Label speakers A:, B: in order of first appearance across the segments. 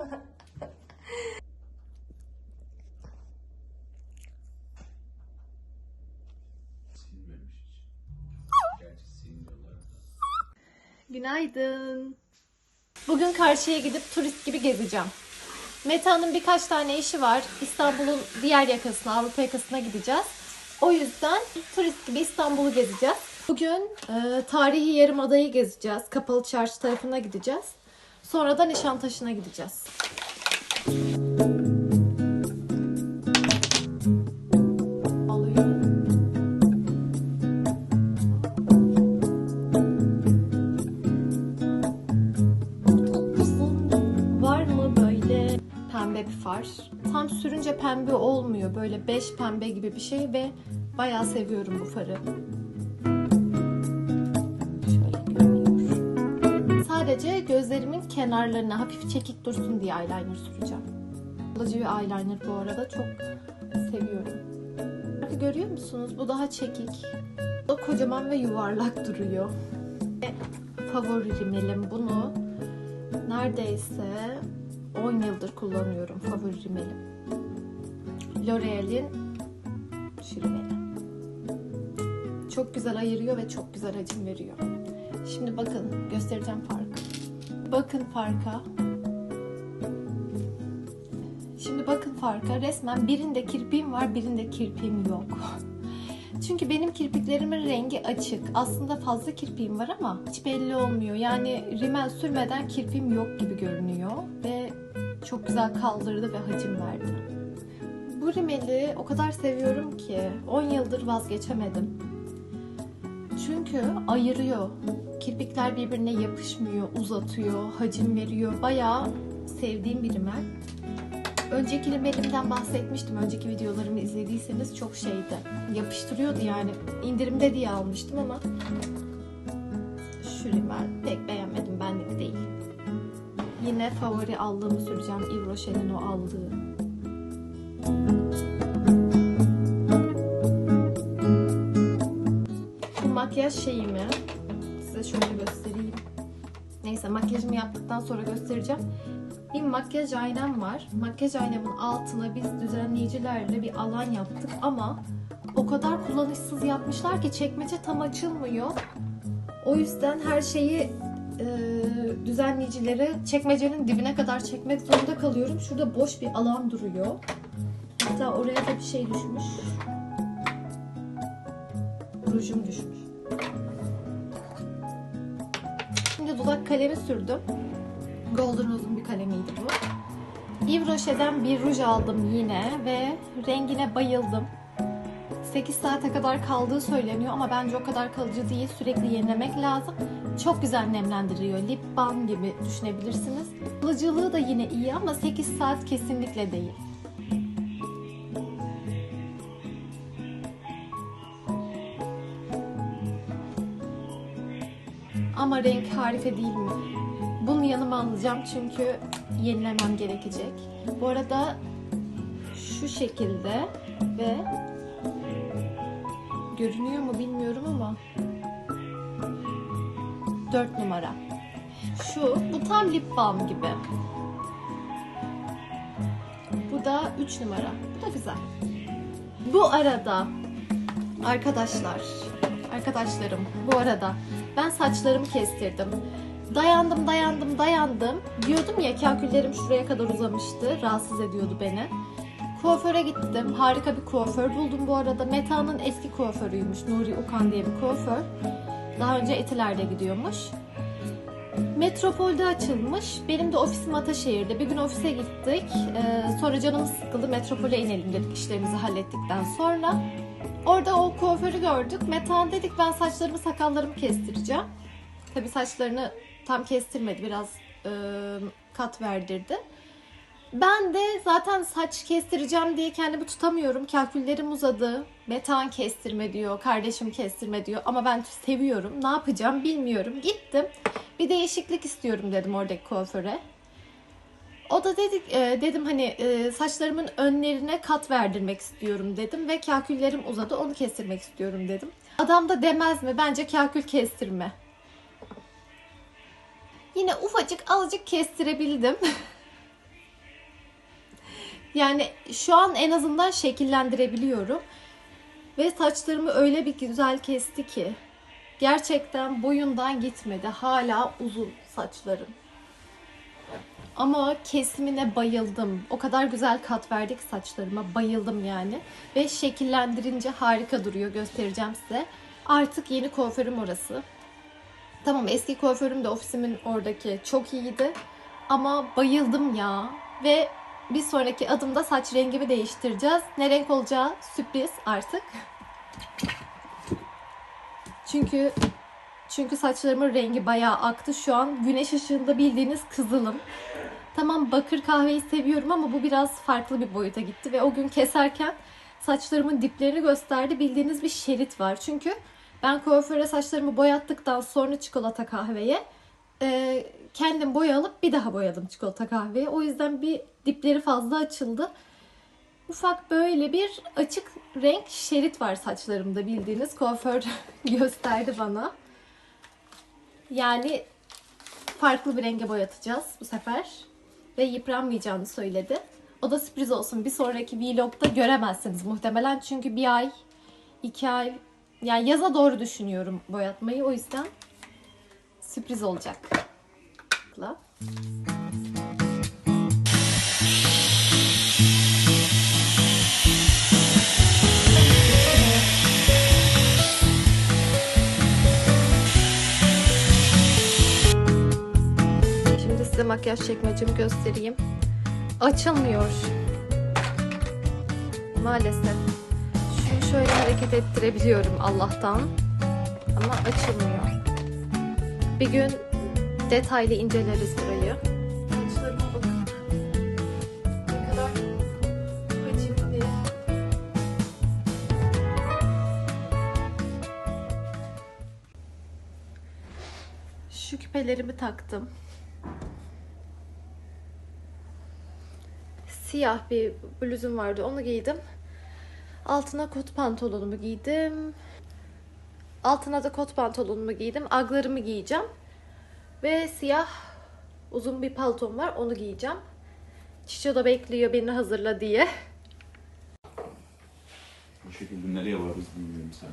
A: Günaydın. Bugün karşıya gidip turist gibi gezeceğim. Meta'nın birkaç tane işi var. İstanbul'un diğer yakasına, Avrupa yakasına gideceğiz. O yüzden turist gibi İstanbul'u gezeceğiz. Bugün e, tarihi Yarımada'yı gezeceğiz. Kapalı Çarşı tarafına gideceğiz. Sonra da Nişantaşı'na gideceğiz. Böyle beş pembe gibi bir şey ve bayağı seviyorum bu farı. Sadece gözlerimin kenarlarına hafif çekik dursun diye eyeliner süreceğim. Kalıcı bir eyeliner bu arada çok seviyorum. Farkı görüyor musunuz? Bu daha çekik. Bu da kocaman ve yuvarlak duruyor. Ve favori rimelim bunu neredeyse 10 yıldır kullanıyorum favori rimelim. L'Oreal'in şu rimeli. Çok güzel ayırıyor ve çok güzel hacim veriyor. Şimdi bakın göstereceğim farkı. Bakın farka. Şimdi bakın farka. Resmen birinde kirpiğim var, birinde kirpiğim yok. Çünkü benim kirpiklerimin rengi açık. Aslında fazla kirpiğim var ama hiç belli olmuyor. Yani rimel sürmeden kirpiğim yok gibi görünüyor. Ve çok güzel kaldırdı ve hacim verdi. Bu rimeli o kadar seviyorum ki 10 yıldır vazgeçemedim. Çünkü ayırıyor. Kirpikler birbirine yapışmıyor, uzatıyor, hacim veriyor. Bayağı sevdiğim bir rimel. Önceki rimelimden bahsetmiştim. Önceki videolarımı izlediyseniz çok şeydi. Yapıştırıyordu yani. İndirimde diye almıştım ama şu rimel pek beğenmedim. Benlik değil. Yine favori aldığımı süreceğim. Yves Rocher'in o aldığı. Makyaj şeyimi size şöyle göstereyim. Neyse makyajımı yaptıktan sonra göstereceğim. Bir makyaj aynam var. Makyaj aynamın altına biz düzenleyicilerle bir alan yaptık ama o kadar kullanışsız yapmışlar ki çekmece tam açılmıyor. O yüzden her şeyi e, düzenleyicilere çekmecenin dibine kadar çekmek zorunda kalıyorum. Şurada boş bir alan duruyor. Hatta oraya da bir şey düşmüş. Rujum düşmüş. Şimdi dudak kalemi sürdüm. Golden Rose'un bir kalemiydi bu. Yves Rocher'den bir ruj aldım yine ve rengine bayıldım. 8 saate kadar kaldığı söyleniyor ama bence o kadar kalıcı değil. Sürekli yenilemek lazım. Çok güzel nemlendiriyor. Lip balm gibi düşünebilirsiniz. Kalıcılığı da yine iyi ama 8 saat kesinlikle değil. Ama renk harika değil mi? Bunu yanıma alacağım çünkü yenilemem gerekecek. Bu arada şu şekilde ve görünüyor mu bilmiyorum ama 4 numara. Şu, bu tam lip balm gibi. Bu da 3 numara. Bu da güzel. Bu arada arkadaşlar, arkadaşlarım bu arada ben saçlarımı kestirdim. Dayandım, dayandım, dayandım. Diyordum ya kaküllerim şuraya kadar uzamıştı. Rahatsız ediyordu beni. Kuaföre gittim. Harika bir kuaför buldum bu arada. Meta'nın eski kuaförüymüş. Nuri Ukan diye bir kuaför. Daha önce Etiler'de gidiyormuş. Metropol'de açılmış. Benim de ofisim Ataşehir'de. Bir gün ofise gittik. Ee, sonra canımız sıkıldı. Metropol'e inelim dedik işlerimizi hallettikten sonra. Orada o kuaförü gördük. Metan dedik ben saçlarımı sakallarımı kestireceğim. Tabii saçlarını tam kestirmedi. Biraz e, kat verdirdi. Ben de zaten saç kestireceğim diye kendimi tutamıyorum. Kalküllerim uzadı. Metan kestirme diyor, kardeşim kestirme diyor. Ama ben seviyorum. Ne yapacağım bilmiyorum. Gittim. Bir değişiklik istiyorum dedim oradaki kuaföre. O da dedik e, dedim hani e, saçlarımın önlerine kat verdirmek istiyorum dedim ve kaküllerim uzadı onu kestirmek istiyorum dedim. Adam da demez mi? Bence kakül kestirme. Yine ufacık azıcık kestirebildim. Yani şu an en azından şekillendirebiliyorum. Ve saçlarımı öyle bir güzel kesti ki. Gerçekten boyundan gitmedi. Hala uzun saçlarım. Ama kesimine bayıldım. O kadar güzel kat verdik saçlarıma. Bayıldım yani. Ve şekillendirince harika duruyor. Göstereceğim size. Artık yeni kuaförüm orası. Tamam eski kuaförüm de ofisimin oradaki çok iyiydi. Ama bayıldım ya. Ve bir sonraki adımda saç rengimi değiştireceğiz. Ne renk olacağı sürpriz artık. Çünkü çünkü saçlarımın rengi bayağı aktı. Şu an güneş ışığında bildiğiniz kızılım. Tamam bakır kahveyi seviyorum ama bu biraz farklı bir boyuta gitti. Ve o gün keserken saçlarımın diplerini gösterdi. Bildiğiniz bir şerit var. Çünkü ben kuaföre saçlarımı boyattıktan sonra çikolata kahveye e, kendim boya alıp bir daha boyadım çikolata kahveye. O yüzden bir dipleri fazla açıldı. Ufak böyle bir açık renk şerit var saçlarımda bildiğiniz. Kuaför gösterdi bana. Yani farklı bir renge boyatacağız bu sefer. Ve yıpranmayacağını söyledi. O da sürpriz olsun. Bir sonraki vlogda göremezsiniz muhtemelen. Çünkü bir ay, iki ay, yani yaza doğru düşünüyorum boyatmayı. O yüzden sürpriz olacak. Makyaj çekmecimi göstereyim. Açılmıyor. Maalesef. Şunu şöyle hareket ettirebiliyorum Allah'tan. Ama açılmıyor. Bir gün detaylı inceleriz burayı. Ne kadar hacimli. Şu küpelerimi taktım. Siyah bir bluzum vardı. Onu giydim. Altına kot pantolonumu giydim. Altına da kot pantolonumu giydim. Aglarımı giyeceğim. Ve siyah uzun bir paltom var. Onu giyeceğim. Çiço da bekliyor beni hazırla diye.
B: Bu şekilde nereye varırız bilmiyorum sen.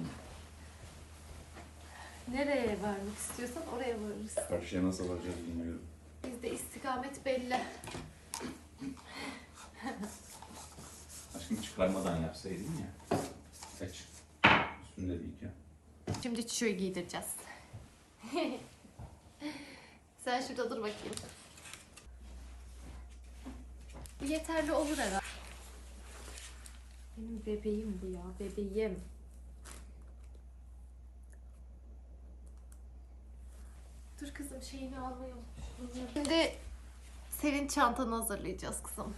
A: Nereye varmak istiyorsan oraya varırız.
B: Karşıya nasıl varacağız bilmiyorum.
A: Bizde istikamet belli.
B: Aşkım çıkarmadan yapsaydın ya. Saç üstünde değilken.
A: Şimdi Çiço'yu giydireceğiz. Sen şurada dur bakayım. Bu yeterli olur herhalde. Benim bebeğim bu ya, bebeğim. Dur kızım şeyini almayı unutmuşum. Şimdi senin çantanı hazırlayacağız kızım.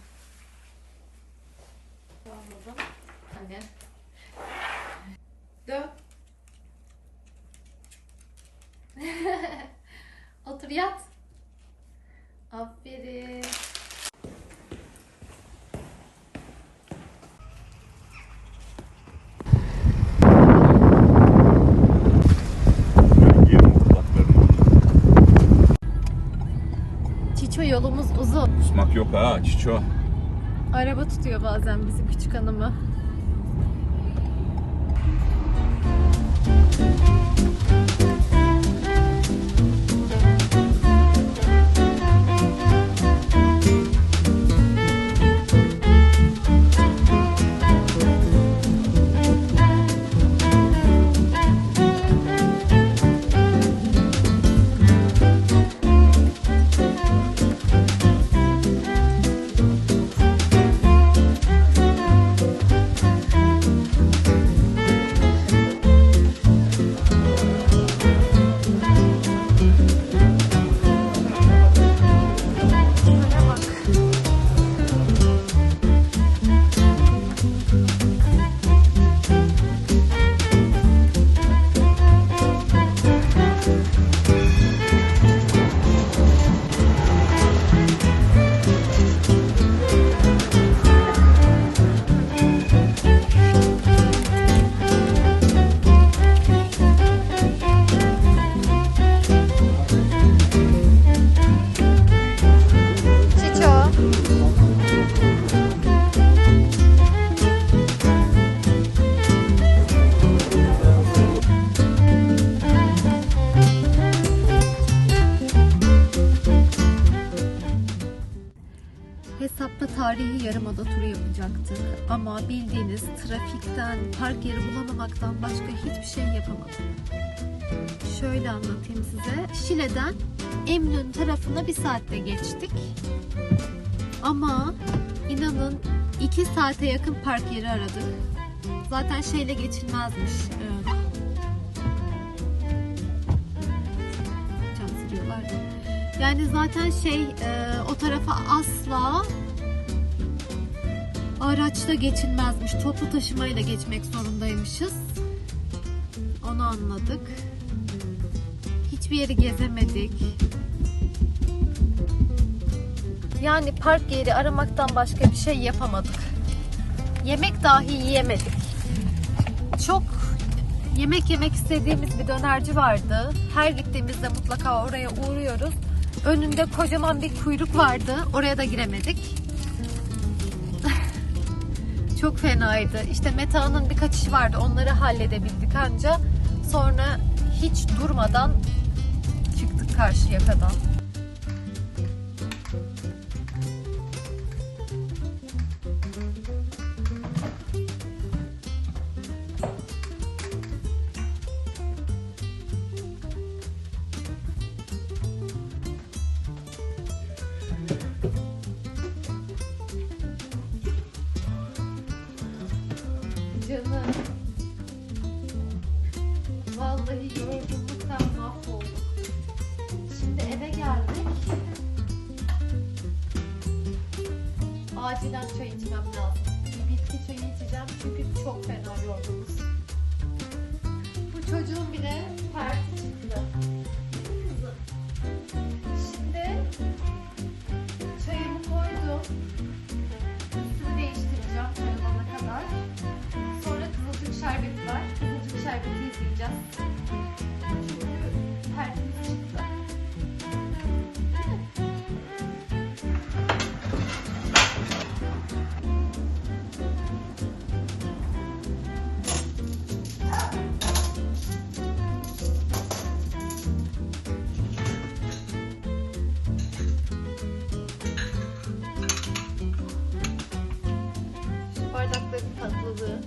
A: Anladım. Dön. Otur yat. Aferin. Çiço yolumuz uzun.
B: Kusmak yok ha Çiço.
A: Araba tutuyor bazen bizim küçük hanımı. Yeri bulamamaktan başka hiçbir şey yapamadık. Şöyle anlatayım size. Şile'den Eminönü tarafına bir saatte geçtik. Ama inanın iki saate yakın park yeri aradık. Zaten şeyle geçilmezmiş. Ee, cam siliyorlar. Yani zaten şey e, o tarafa asla araçla geçilmezmiş. Toplu taşımayla geçmek zorundaymışız. Onu anladık. Hiçbir yeri gezemedik. Yani park yeri aramaktan başka bir şey yapamadık. Yemek dahi yiyemedik. Çok yemek yemek istediğimiz bir dönerci vardı. Her gittiğimizde mutlaka oraya uğruyoruz. Önünde kocaman bir kuyruk vardı. Oraya da giremedik. Çok fenaydı. İşte Meta'nın birkaç işi vardı. Onları halledebildik anca. Sonra hiç durmadan çıktık karşı yakadan. Acilen çay içmem lazım. Bir bitki çayı içeceğim çünkü çok fena yorgunuz. Bu çocuğun bile perti çıktı. Şimdi çayımı koydum. Üstünü değiştireceğim çay olana kadar. Sonra kızılcık şerbeti var. Kızılcık şerbeti izleyeceğiz. Çünkü pertimiz çıktı. Bardakların tatlılığı.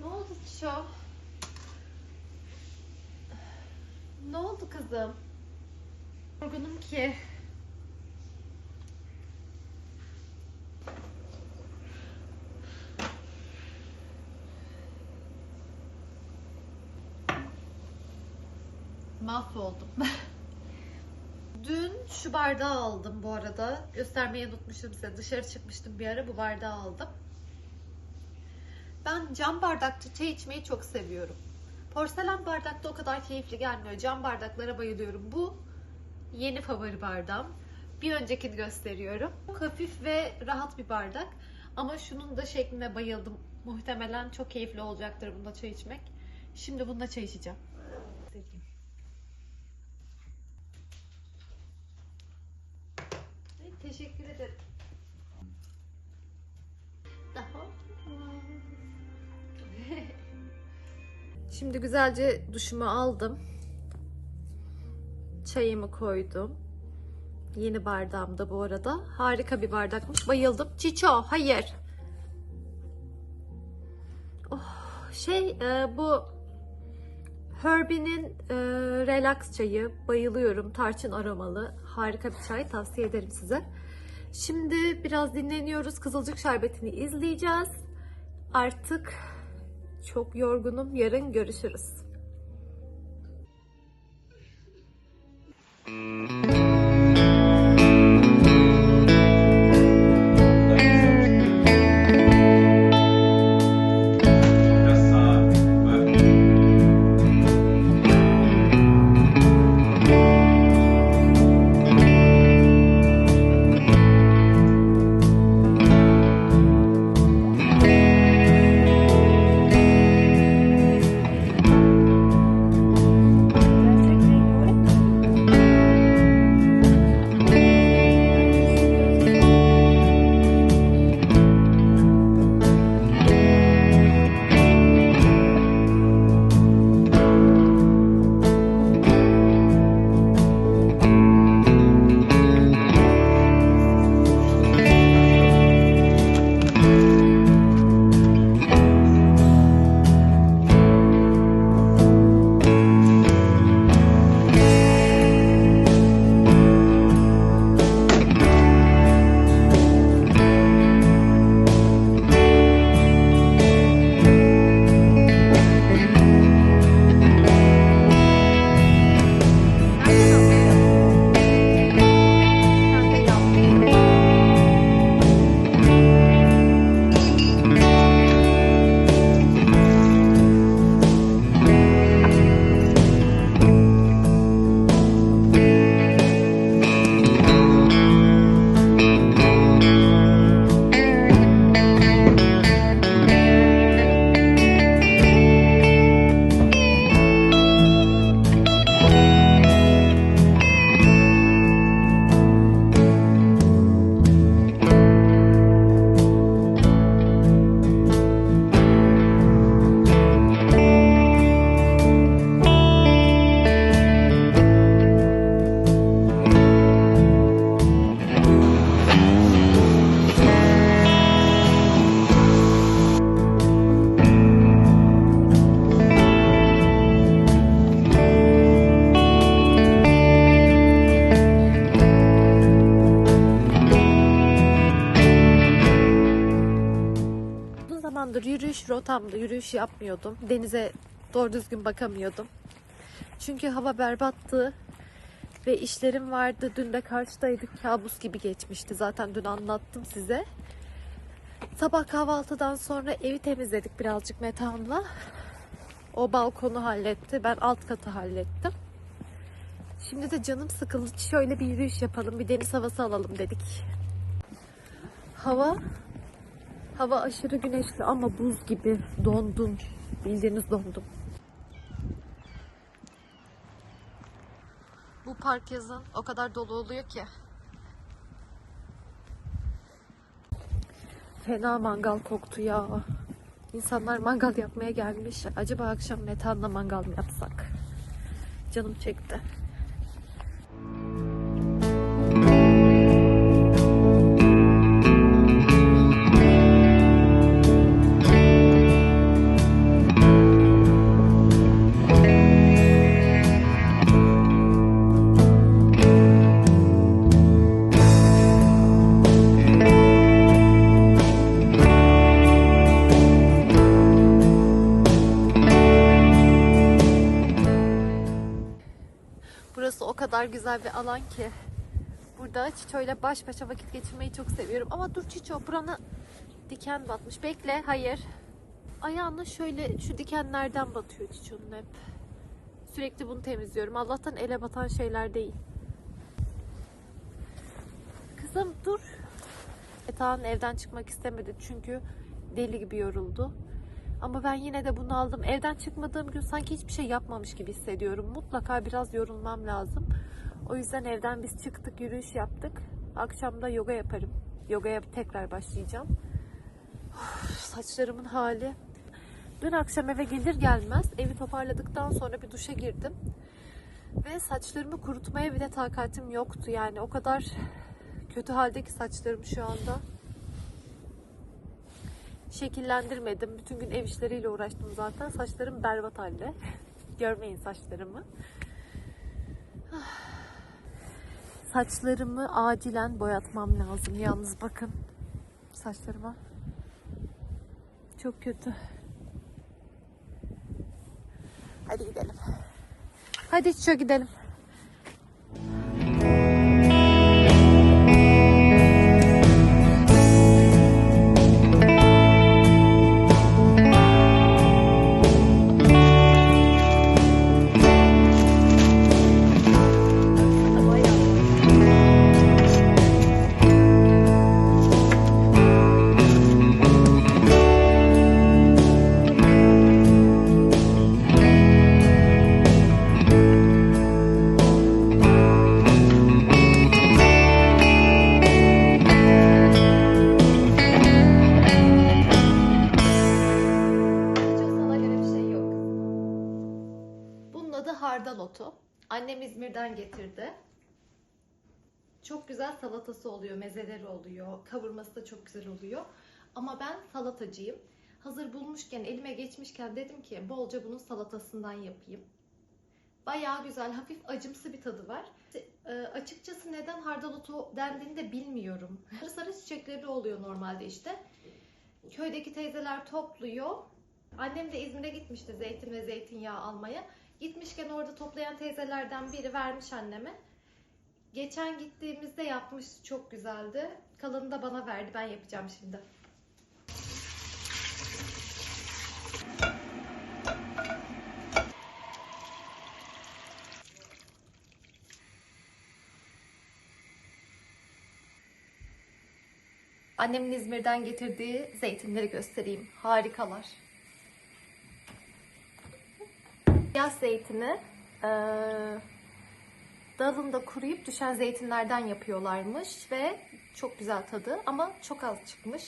A: Ne oldu Çişo? Ne oldu kızım? Yorgunum ki. Mahvoldum. Dün şu bardağı aldım bu arada. Göstermeyi unutmuşum size. Dışarı çıkmıştım bir ara bu bardağı aldım. Ben cam bardakta çay içmeyi çok seviyorum. Porselen bardakta o kadar keyifli gelmiyor. Cam bardaklara bayılıyorum. Bu yeni favori bardağım. Bir öncekini gösteriyorum. Çok hafif ve rahat bir bardak. Ama şunun da şekline bayıldım. Muhtemelen çok keyifli olacaktır bunda çay içmek. Şimdi bunda çay içeceğim. Teşekkür ederim. Daha. Şimdi güzelce duşumu aldım. Çayımı koydum. Yeni bardağım da bu arada. Harika bir bardakmış. Bayıldım. Çiço, hayır. Oh, şey, e, bu Herbie'nin e, relax çayı. Bayılıyorum. Tarçın aromalı. Harika bir çay. Tavsiye ederim size. Şimdi biraz dinleniyoruz. Kızılcık şerbetini izleyeceğiz. Artık çok yorgunum. Yarın görüşürüz. Rotamda yürüyüş yapmıyordum. Denize doğru düzgün bakamıyordum. Çünkü hava berbattı ve işlerim vardı. Dün de karşıdaydık. Kabus gibi geçmişti. Zaten dün anlattım size. Sabah kahvaltıdan sonra evi temizledik birazcık Metehan'la. O balkonu halletti. Ben alt katı hallettim. Şimdi de canım sıkıldı. Şöyle bir yürüyüş yapalım. Bir deniz havası alalım dedik. Hava hava aşırı güneşli ama buz gibi dondum. Bildiğiniz dondum. Bu park yazın o kadar dolu oluyor ki. Fena mangal koktu ya. İnsanlar mangal yapmaya gelmiş. Acaba akşam Metehan'la mangal mı yapsak? Canım çekti. Kadar güzel bir alan ki. Burada Çiço ile baş başa vakit geçirmeyi çok seviyorum. Ama dur Çiço burana diken batmış. Bekle hayır. Ayağına şöyle şu dikenlerden batıyor Çiço'nun hep. Sürekli bunu temizliyorum. Allah'tan ele batan şeyler değil. Kızım dur. Etağın evden çıkmak istemedi çünkü deli gibi yoruldu. Ama ben yine de bunu aldım. Evden çıkmadığım gün sanki hiçbir şey yapmamış gibi hissediyorum. Mutlaka biraz yorulmam lazım. O yüzden evden biz çıktık, yürüyüş yaptık. Akşam da yoga yaparım. Yogaya tekrar başlayacağım. Of, saçlarımın hali. Dün akşam eve gelir gelmez evi toparladıktan sonra bir duşa girdim. Ve saçlarımı kurutmaya bile takatim yoktu. Yani o kadar kötü haldeki saçlarım şu anda şekillendirmedim. Bütün gün ev işleriyle uğraştım zaten. Saçlarım berbat halde. Görmeyin saçlarımı. Saçlarımı acilen boyatmam lazım. Yalnız bakın saçlarıma. Çok kötü. Hadi gidelim. Hadi şu gidelim. Getirdi. Çok güzel salatası oluyor, mezeleri oluyor, kavurması da çok güzel oluyor. Ama ben salatacıyım. Hazır bulmuşken, elime geçmişken dedim ki bolca bunun salatasından yapayım. Bayağı güzel, hafif acımsı bir tadı var. E, açıkçası neden hardal otu dendiğini de bilmiyorum. Sarı sarı çiçekleri oluyor normalde işte. Köydeki teyzeler topluyor. Annem de İzmir'e gitmişti zeytin ve zeytinyağı almaya. Gitmişken orada toplayan teyzelerden biri vermiş anneme. Geçen gittiğimizde yapmış çok güzeldi. Kalanını da bana verdi. Ben yapacağım şimdi. Annemin İzmir'den getirdiği zeytinleri göstereyim. Harikalar. Yaz zeytini eee, dalında kuruyup düşen zeytinlerden yapıyorlarmış ve çok güzel tadı ama çok az çıkmış.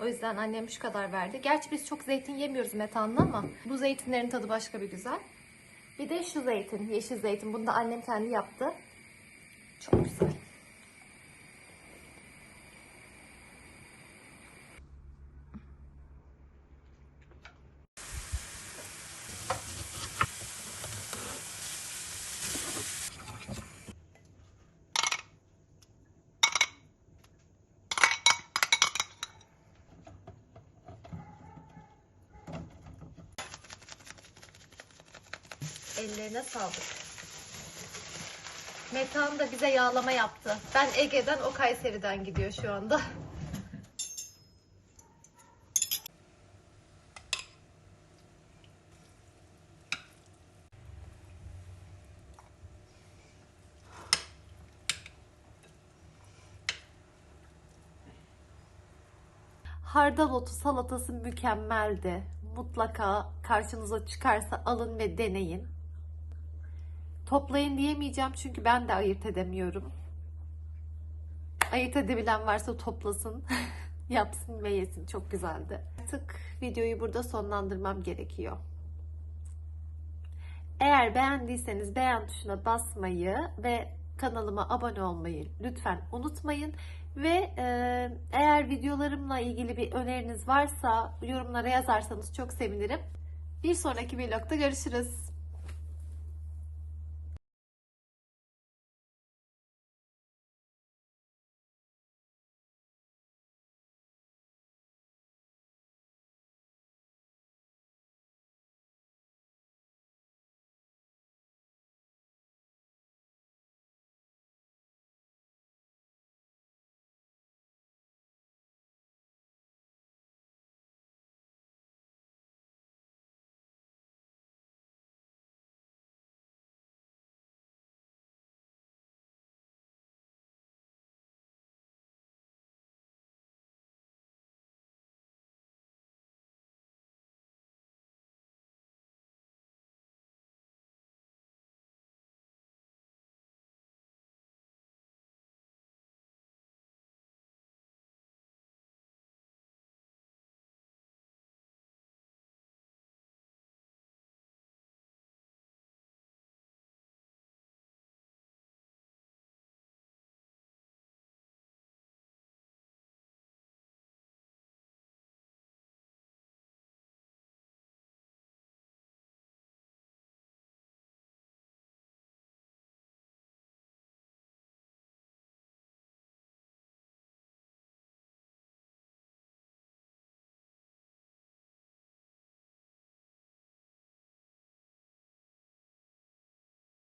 A: O yüzden annem şu kadar verdi. Gerçi biz çok zeytin yemiyoruz metanla ama bu zeytinlerin tadı başka bir güzel. Bir de şu zeytin, yeşil zeytin. Bunu da annem kendi yaptı. Ellerine sağlık. Metan da bize yağlama yaptı. Ben Ege'den, o Kayseri'den gidiyor şu anda. Hardal otu salatası mükemmeldi. Mutlaka karşınıza çıkarsa alın ve deneyin. Toplayın diyemeyeceğim çünkü ben de ayırt edemiyorum. Ayırt edebilen varsa toplasın, yapsın ve yesin. Çok güzeldi. Artık videoyu burada sonlandırmam gerekiyor. Eğer beğendiyseniz beğen tuşuna basmayı ve kanalıma abone olmayı lütfen unutmayın. Ve e, eğer videolarımla ilgili bir öneriniz varsa yorumlara yazarsanız çok sevinirim. Bir sonraki vlogda görüşürüz.